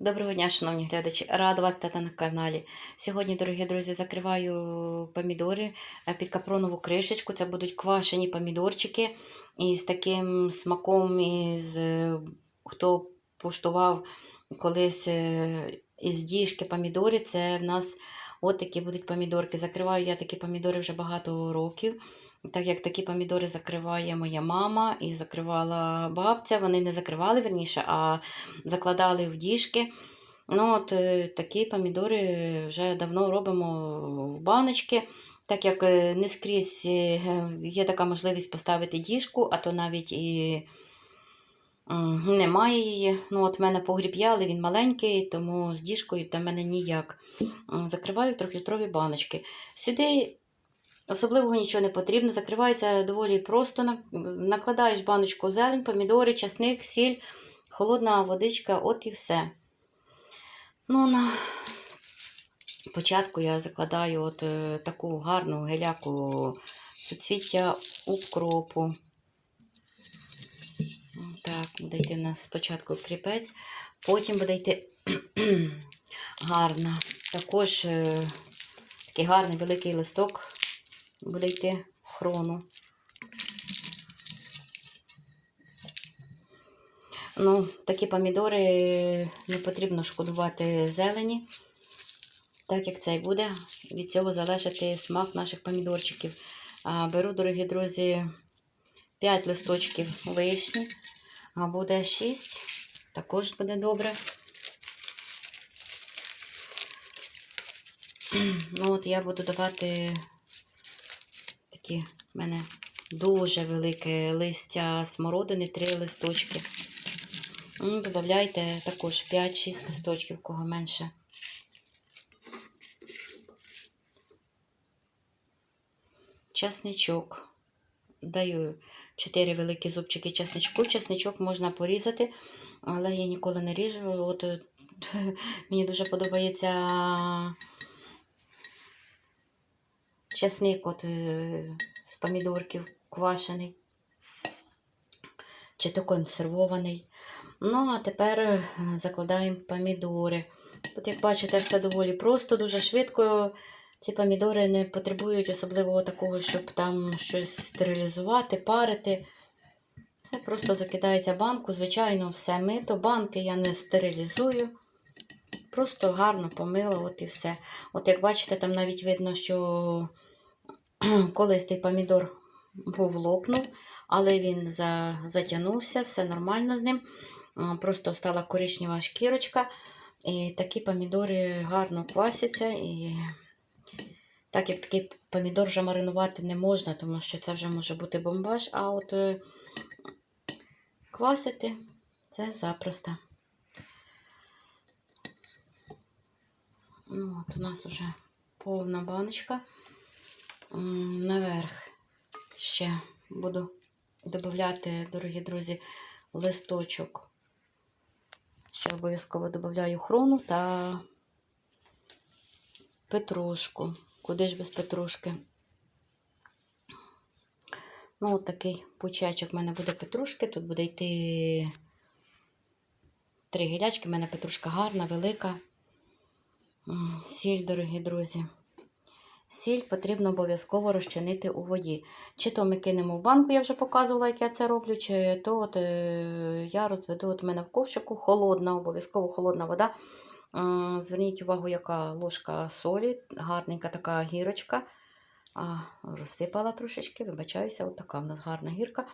Доброго дня, шановні глядачі! Рада вас стати на каналі. Сьогодні, дорогі друзі, закриваю помідори е, під капронову кришечку. Це будуть квашені помідорчики із таким смаком, із, е, хто куштував колись е, із діжки помідори. Це в нас от такі будуть помідорки. Закриваю я такі помідори вже багато років. Так як такі помідори закриває моя мама і закривала бабця, вони не закривали верніше, а закладали в діжки. Ну, от е, такі помідори вже давно робимо в баночки. Так як е, не скрізь е, є така можливість поставити діжку, а то навіть і немає її. Ну, от в мене погріб є, але він маленький, тому з діжкою для мене ніяк. Закриваю в трьохлітрові баночки. Сюди Особливого нічого не потрібно. Закривається доволі просто. Накладаєш баночку зелень, помідори, часник, сіль, холодна водичка, от і все. Ну, на початку я закладаю от е, таку гарну геляку суцвіття укропу. Так, буде йти в нас спочатку кріпець, потім буде йти гарна. Також е, такий гарний великий листок буде йти хрону. Ну, такі помідори не потрібно шкодувати зелені, так як це і буде. Від цього залежати смак наших помідорчиків. Беру, дорогі друзі, 5 листочків вишні, а буде 6, також буде добре. Ну, от я буду давати такі в мене дуже велике листя смородини, 3 листочки. Додавайте також 5-6 листочків, кого менше. Часничок. Даю 4 великі зубчики часничку. Часничок можна порізати, але я ніколи не ріжу. От е, мені дуже подобається часник от, е, з помідорків квашений, чи то консервований. Ну, а тепер е, закладаємо помідори. Тут, як бачите, все доволі просто, дуже швидко. Ці помідори не потребують особливого такого, щоб там щось стерилізувати, парити. Це просто закидається банку. Звичайно, все мито. Банки я не стерилізую. Просто гарно помила, от і все. От як бачите, там навіть видно, що колись той помідор був лопнув, але він за, затягнувся, все нормально з ним. Просто стала коричнева шкірочка. І такі помідори гарно квасяться. І так як такий помідор вже маринувати не можна, тому що це вже може бути бомбаж, а от е, квасити це запросто. Ну, от у нас вже повна баночка. Наверх ще буду додати, дорогі друзі, листочок. Ще обов'язково додаю хрону та петрушку. Куди ж без петрушки? Ну, от такий пучечок в мене буде петрушки. Тут буде йти три гілячки. У мене петрушка гарна, велика. Сіль, дорогі друзі. Сіль потрібно обов'язково розчинити у воді. Чи то ми кинемо в банку, я вже показувала, як я це роблю, чи то от, е, я розведу от мене в ковшику холодна, обов'язково холодна вода. Зверніть увагу, яка ложка солі, гарненька така гірочка. Розсипала трошечки, вибачаюся, от така в нас гарна гірка.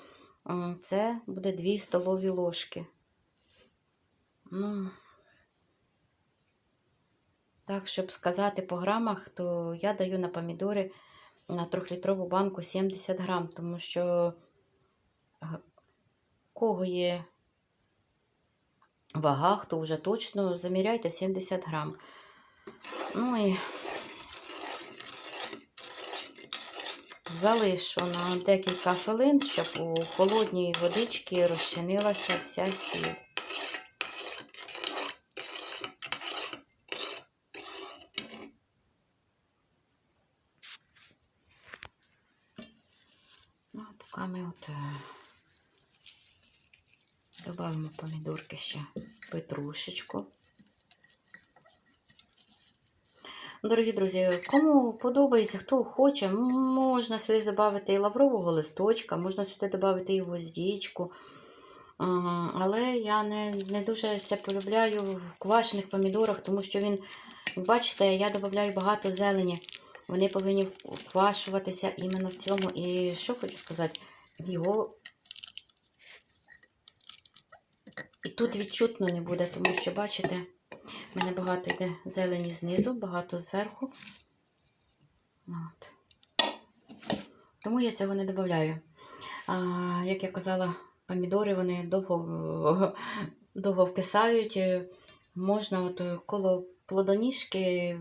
Це буде 2 столові ложки. Ну, так, щоб сказати по грамах, то я даю на помідори на трьохлітрову банку 70 грам, тому що г- кого є вага, хто вже точно заміряйте 70 грам. Ну і залишу на декілька хвилин, щоб у холодній водичці розчинилася вся сіль. Добавимо помідорки ще петрушечку. Дорогі друзі, кому подобається, хто хоче, можна сюди додати і лаврового листочка, можна сюди додати і воздічку. Але я не не дуже це полюбляю в квашених помідорах, тому що він, бачите, я додаю багато зелені. Вони повинні квашуватися іменно в цьому. І що хочу сказати, його тут відчутно не буде, тому що, бачите, в мене багато йде зелені знизу, багато зверху. От. Тому я цього не додаю. Як я казала, помідори вони довго, довго вкисають. Можна от коло плодоніжки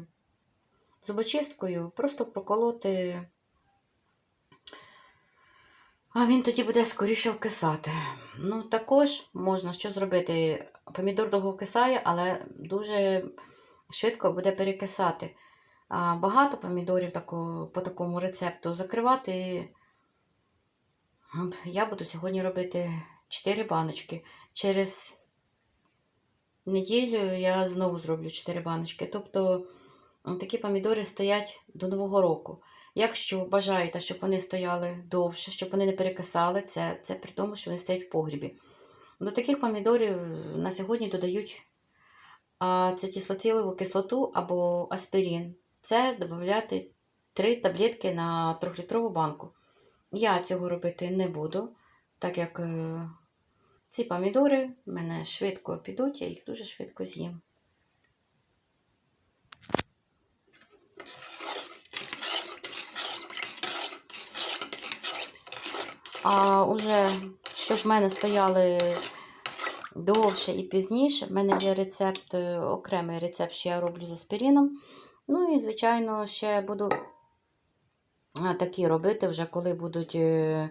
зубочисткою просто проколоти. А він тоді буде скоріше вкисати. Ну, також можна що зробити. Помідор довго вкисає, але дуже швидко буде перекисати. А багато помідорів тако, по такому рецепту закривати. Я буду сьогодні робити 4 баночки. Через неділю я знову зроблю 4 баночки. Тобто такі помідори стоять до Нового року. Якщо бажаєте, щоб вони стояли довше, щоб вони не перекисали, це, це при тому, що вони стоять в погрібі. До таких помідорів на сьогодні додають ацетилсацилову кислоту або аспирин. Це додати 3 таблетки на 3-літрову банку. Я цього робити не буду, так як е, ці помідори в мене швидко підуть, я їх дуже швидко з'їм. А уже, щоб в мене стояли довше і пізніше, в мене є рецепт, е, окремий рецепт, що я роблю з аспірином. Ну і, звичайно, ще буду такі робити, вже коли будуть, е,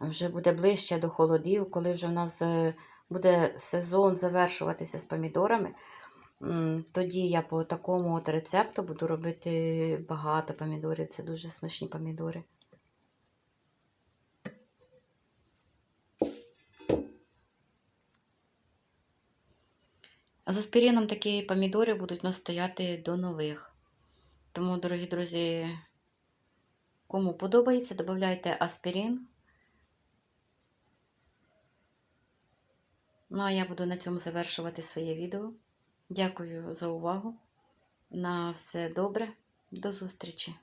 вже буде ближче до холодів, коли вже в нас е, буде сезон завершуватися з помідорами. Тоді я по такому от рецепту буду робити багато помідорів. Це дуже смачні помідори. З аспірином такі помідори будуть настояти до нових. Тому, дорогі друзі, кому подобається, додайте аспірин. Ну, а я буду на цьому завершувати своє відео. Дякую за увагу. На все добре. До зустрічі!